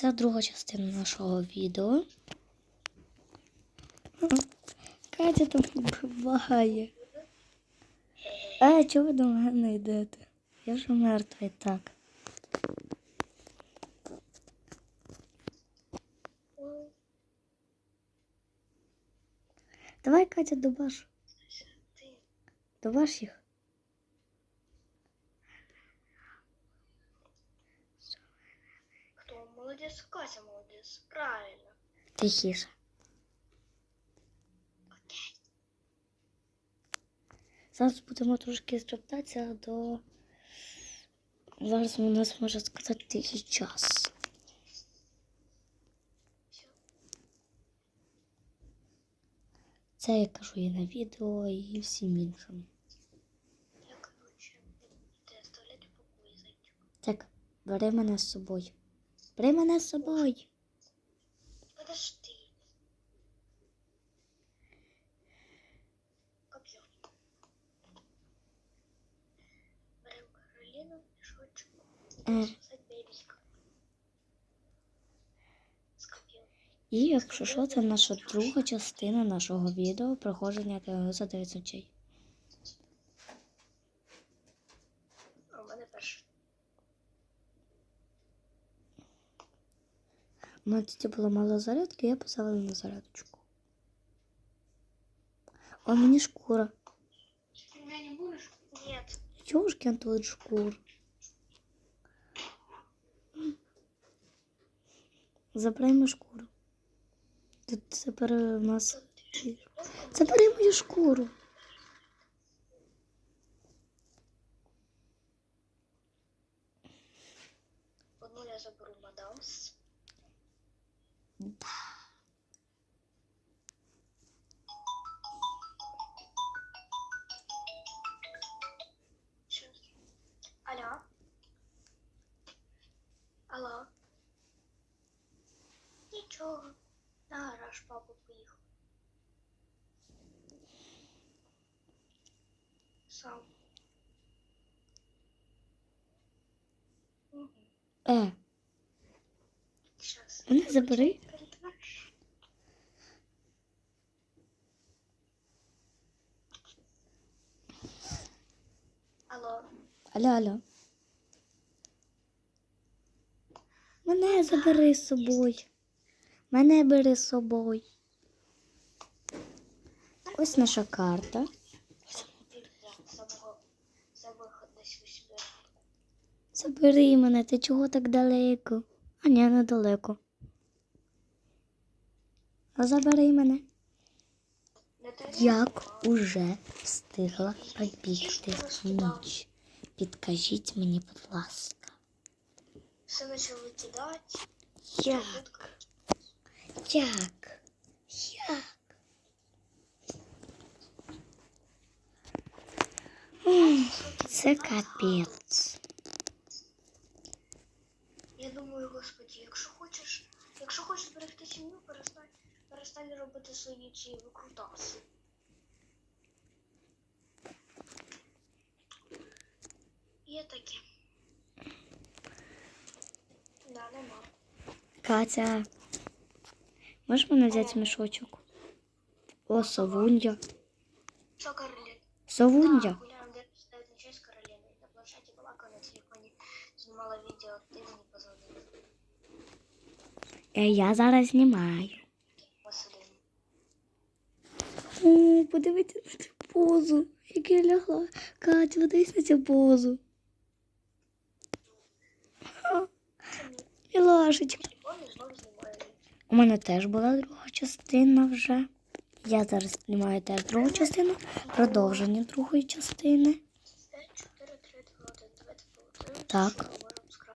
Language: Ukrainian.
Це друга частина нашого відео. Катя там вбиває. Е, чого ви до мене йдете? Я ж мертвий так. Давай, Катя, добаш. Добаш їх. Молодець, Катя молодець. Правильно. Тихіше. Зараз будемо трошки звертатися до. Зараз у нас може сказати час. Це я кажу і на відео, і всім іншим. Я, зайти. Так, бери мене з собою. Бери мене з собою. Подожди. Коп'ю. Берем Кароліну, мішочок. З коп'ю. І якщо що, це наша друга частина нашого відео проходження ТГ за 9 ночей. А у мене перше. У мене тоді було мало зарядки, я поставила на зарядочку. О, мені шкура. Ти мене не будеш? Ні. Чушкин тут шкур. Забирай мою шкуру. Тут тепер у нас. Забери мою шкуру. Одну я заберу мадамс. Алло. Алло. Нічого. На гараж папа поїхав. Сам. Угу. Е, Щас. Мене забери. Алло. Алло, алло. Мене забери з собою. Мене бери з собою. Ось наша карта. Забери мене, ти чого так далеко? А ні, недалеко. А забери мене. Як уже встигла пробігти ніч? Підкажіть мені, будь ласка. все почали кидати. Як? Як? Як? Це капець. Я думаю, господі, якщо хочеш, якщо хочеш зберегти сім'ю, перестань, перестань робити свої ці викрутаси. Таке. Да, нема. Катя. Можеш мене взяти мішочок? О, совунья. Що, Каролін? Совунья. Да, гуляємо, де стоїть ночей з Кароліною. На планшеті балакала, на телефоні знімала відео, ти мені позвонила. Е, Я зараз знімаю. О, подивіться на цю позу. Як я лягла. Катя, подивись на цю позу. У мене теж була друга частина вже. Я зараз знімаю теж другу частину. Продовження другої частини. 5, 4, 3, 2, 1, 2, 2, Так.